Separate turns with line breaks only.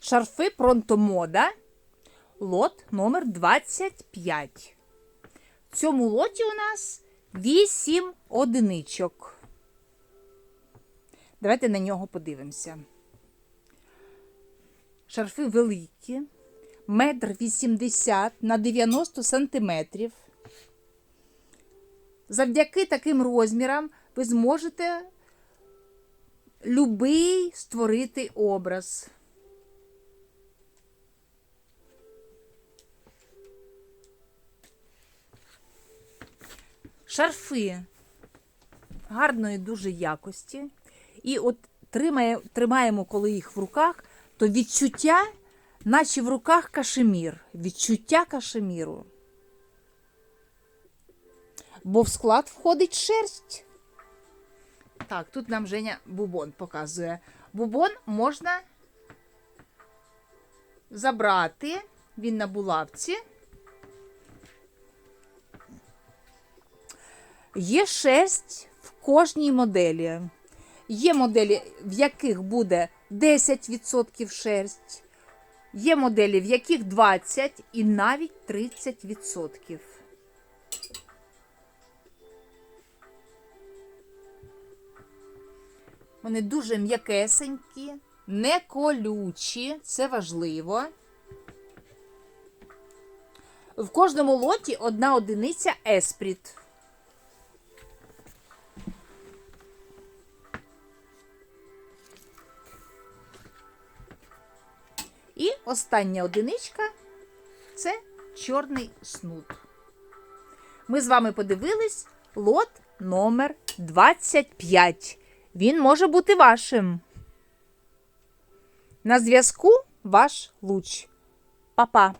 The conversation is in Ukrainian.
Шарфи Пронтомода. Лот номер 25. В цьому лоті у нас 8 одиничок. Давайте на нього подивимося. Шарфи великі, метр 80 на 90 сантиметрів. Завдяки таким розмірам ви зможете любий створити образ. Шарфи гарної дуже якості. І от тримає, тримаємо, коли їх в руках, то відчуття, наче в руках кашемір. Відчуття кашеміру. Бо в склад входить шерсть. Так, тут нам Женя бубон показує. Бубон можна забрати. Він на булавці. Є шерсть в кожній моделі. Є моделі, в яких буде 10% шерсть, є моделі, в яких 20% і навіть 30%. Вони дуже м'якесенькі, не колючі, це важливо. В кожному лоті одна одиниця еспріт. І остання одиничка це чорний снуд. Ми з вами подивились лот номер 25. Він може бути вашим. На зв'язку ваш луч. Па-па!